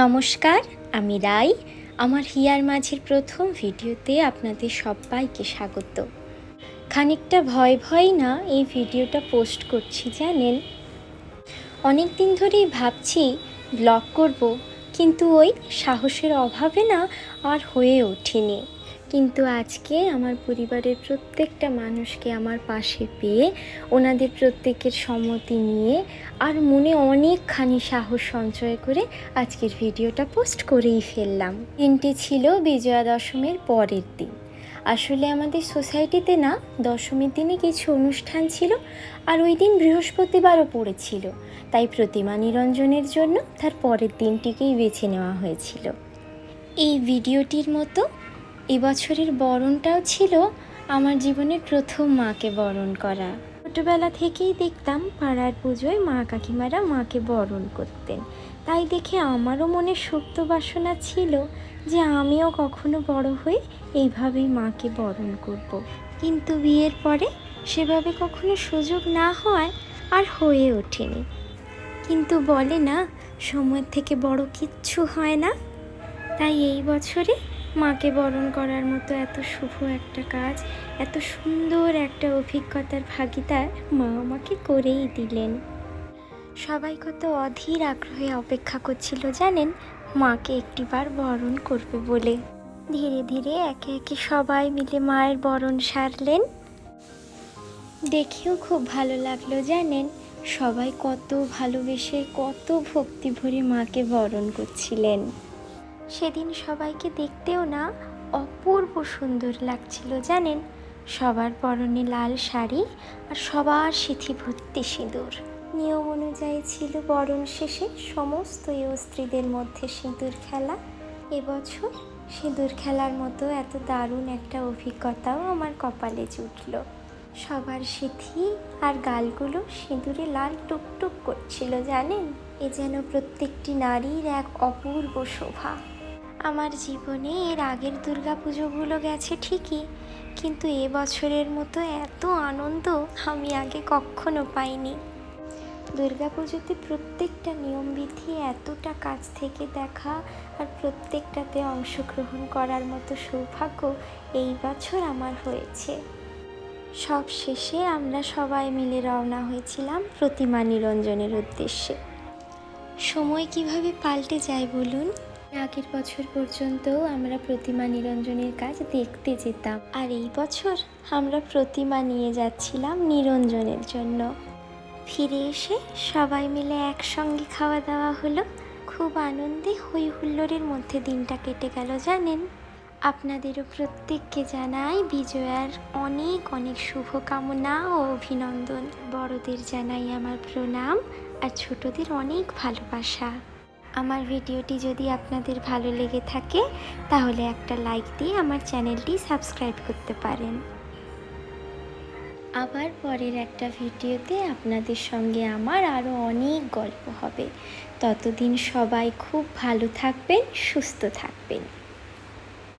নমস্কার, আমি রাই। আমার হিয়ার মাঝের প্রথম ভিডিওতে আপনাদের সবাইকে স্বাগত। খানিকটা ভয় ভয় না এই ভিডিওটা পোস্ট করছি, জানেন? অনেক দিন ধরেই ভাবছি, ব্লগ করব, কিন্তু ওই সাহসের অভাবে না আর হয়ে ওঠেনি। কিন্তু আজকে আমার পরিবারের প্রত্যেকটা মানুষকে আমার পাশে পেয়ে, ওনাদের প্রত্যেকের সম্মতি নিয়ে আর মনে অনেকখানি সাহস সঞ্চয় করে আজকের ভিডিওটা পোস্ট করেই ফেললাম। দিনটি ছিল বিজয়া দশমীর পরের দিন। আসলে আমাদের সোসাইটিতে না, দশমীর দিনে কিছু অনুষ্ঠান ছিল আর ওই দিন বৃহস্পতিবারও পড়েছিল। তাই প্রতিমা নিরঞ্জনের জন্য তার পরের দিনটিকেই বেছে নেওয়া হয়েছিল। এই ভিডিওটির মতো এবছরের বরণটাও ছিল আমার জীবনের প্রথম মাকে বরণ করা। ছোটোবেলা থেকেই দেখতাম পাড়ার পুজোয় মা কাকিমারা মাকে বরণ করতেন। তাই দেখে আমারও মনে সুপ্ত বাসনা ছিল যে আমিও কখনো বড় হয়ে এইভাবেই মাকে বরণ করব। কিন্তু বিয়ের পরে সেভাবে কখনো সুযোগ না হয় আর হয়ে ওঠেনি। কিন্তু বলে না, সময় থেকে বড় কিচ্ছু হয় না। তাই এই বছরে মাকে বরণ করার মতো এত শুভ একটা কাজ, এত সুন্দর একটা অভিজ্ঞতার ভাগিদার মা আমাকে করেই দিলেন। সবাই কত অধীর আগ্রহে অপেক্ষা করছিল, জানেন? মাকে একটিবার বরণ করবে বলে। ধীরে ধীরে একে একে সবাই মিলে মায়ের বরণ সারলেন। দেখেও খুব ভালো লাগল, জানেন? সবাই কত ভালোবেসে কত ভক্তি ভরে মাকে বরণ করছিলেন। সেদিন সবাইকে দেখতেও না অপূর্ব সুন্দর লাগছিল, জানেন? সবার পরনে লাল শাড়ি আর সবার সিথি ভর্তি সিঁদুর। নিয়ম অনুযায়ী ছিল বরণ শেষে সমস্ত স্ত্রীদের মধ্যে সিঁদুর খেলা। এবছর সিঁদুর খেলার মতো এত দারুণ একটা অভিজ্ঞতাও আমার কপালে জুটল। সবার সিথি আর গালগুলো সিঁদুরে লাল টুকটুক করছিল, জানেন? এ যেন প্রত্যেকটি নারীর এক অপূর্ব শোভা। আমার জীবনে এর আগের দুর্গাপুজোগুলো গেছে ঠিকই, কিন্তু এ বছরের মতো এত আনন্দ আমি আগে কখনো পাইনি। দুর্গাপুজোতে প্রত্যেকটা নিয়মবিধি এতটা কাছ থেকে দেখা আর প্রত্যেকটাতে অংশগ্রহণ করার মতো সৌভাগ্য এই বছর আমার হয়েছে। সব শেষে আমরা সবাই মিলে রওনা হয়েছিলাম প্রতিমা নিরঞ্জনের উদ্দেশ্যে। সময় কীভাবে পাল্টে যায় বলুন? আগের বছর পর্যন্ত আমরা প্রতিমা নিরঞ্জনের কাজ দেখতে যেতাম। আর এই বছর আমরা প্রতিমা নিয়ে যাচ্ছিলাম নিরঞ্জনের জন্য। ফিরে এসে সবাই মিলে একসঙ্গে খাওয়া দাওয়া হলো। খুব আনন্দে হই হুল্লোড়ের মধ্যে দিনটা কেটে গেল, জানেন? আপনাদেরও প্রত্যেককে জানাই বিজয়ার অনেক অনেক শুভকামনা ও অভিনন্দন। বড়দের জানাই আমার প্রণাম আর ছোটদের অনেক ভালোবাসা। আমার ভিডিওটি যদি আপনাদের ভালো লেগে থাকে, তাহলে একটা লাইক দিয়ে আমার চ্যানেলটি সাবস্ক্রাইব করতে পারেন। আবার পরের একটা ভিডিওতে আপনাদের সঙ্গে আমার আরও অনেক গল্প হবে। ততদিন সবাই খুব ভালো থাকবেন, সুস্থ থাকবেন।